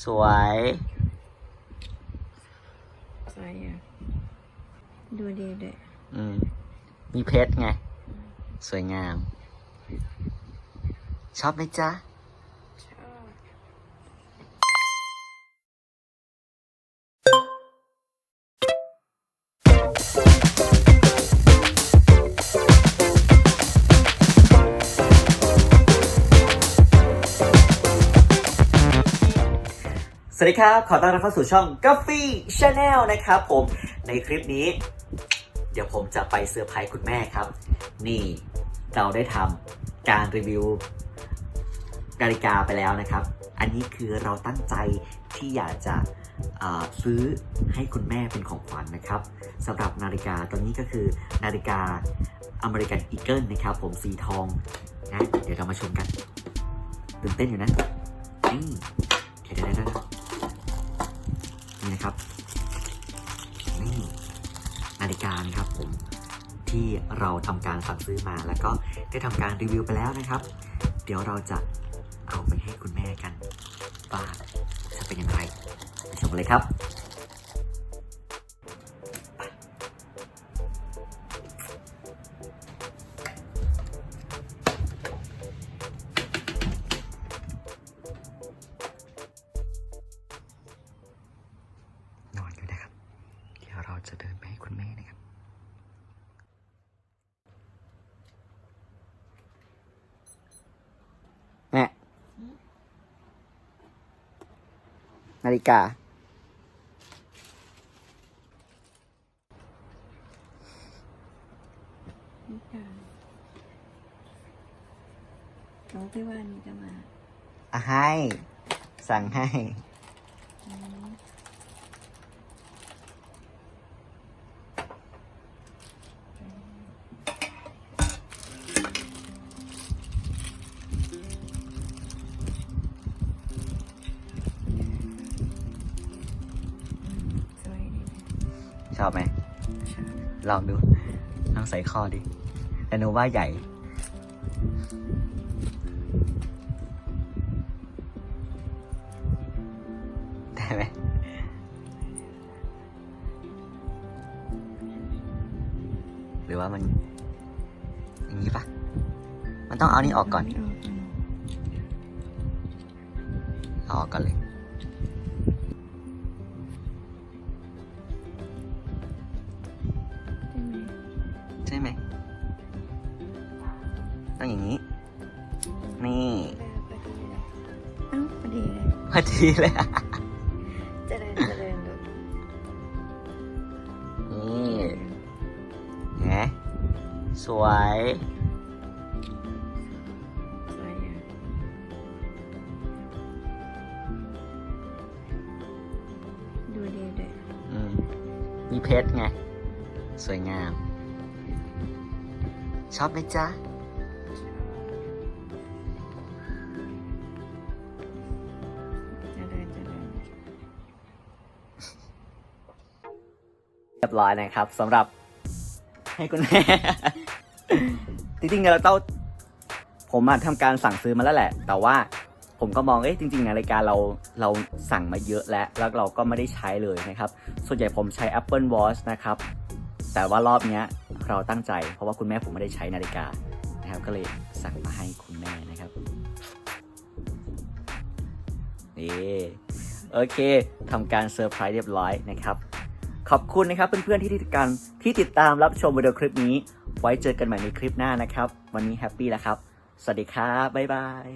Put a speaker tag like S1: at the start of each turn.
S1: สวย
S2: สวยอะดูดีด้วย
S1: อืม มีเพชรไง สวยงาม ชอบไหมจ๊ะ วัสดีครับ ขอต้อนรับเข้าสู่ช่อง g u f f y Channel นะครับผมในคลิปนี้ เดี๋ยวผมจะไปเซอร์ไพรส์คุณแม่ครับ นี่เราได้ทำการรีวิวนาฬิกาไปแล้วนะครับ อันนี้คือเราตั้งใจที่อยากจะซื้อให้คุณแม่เป็นของขวัญนะครับสำหรับนาฬิกาตัวนี้ก็คือนาฬิกาอเมริกันอีเกิลนะครับผมสีทองนะเดี๋ยวเรามาชมกันตื่นเต้นอยู่นะนี่เดี๋ยวเดี๋ยวเดี๋ยวเดี๋ยว นี่นะครับนี่นาฬิกานะครับผมที่เราทำการสั่งซื้อมาแล้วก็ได้ทำการรีวิวไปแล้วนะครับ เดี๋ยวเราจะเอาไปให้คุณแม่กันว่าจะเป็นอย่างไรไปชมกันเลยครับ นาฬิกา
S2: นี่ค่ะน้องพี่ว่านี่จะมา
S1: อะให้ สั่งให้ ชอบไหม
S2: ชอบ
S1: ลองดูลองใส่ข้อดิแต่หนูว่าใหญ่ได้ไหมหรือว่ามัน อย่างนี้ปะมันต้องเอานี่ออกก่อน
S2: เาออกก่อน
S1: เอาออกก่อนเลย
S2: ช่ไหม
S1: ใช่ไหมต้องอย่างนี้ นี่
S2: เออพอดีเลยเอ้าพอดีเลย
S1: พอดีเลยอะ
S2: เจริญเจริญลูก
S1: นี่เห็นไหมสวย
S2: สวยอะดูดีด้วย
S1: อืมมีเพชรไง สวยงาม ชอบไหมจ๊ะ
S2: เจริญเจริญ
S1: เรียบร้อยนะครับสำหรับให้คุณแม่ จริงๆเราต้องผมอะทำการสั่งซื้อมาแล้วแหละ แต่ว่าผมก็มอง เอ้ยจริงๆนราฬิการเราเราสั่งมาเยอะแล้ว แล้วเราก็ไม่ได้ใช้เลยนะครับ ส่วนใหญ่ผมใช้ Apple Watch นะครับ แต่ว่ารอบเนี้ย เราตั้งใจ เพราะว่าคุณแม่ผมไม่ได้ใช้นาฬิกานะครับ ก็เลยสั่งมาให้คุณแม่นะครับนี่โอเคทำการเซอร์ไพรส์เรียบร้อยนะครับ ขอบคุณนะครับเพื่อนๆที่ติดการที่ติดตามรับชมวิดีโอคลิปนี้ ไว้เจอกันใหม่ในคลิปหน้านะครับ วันนี้แฮปปี้แล้วครับ สวัสดีครับ บ๊ายบาย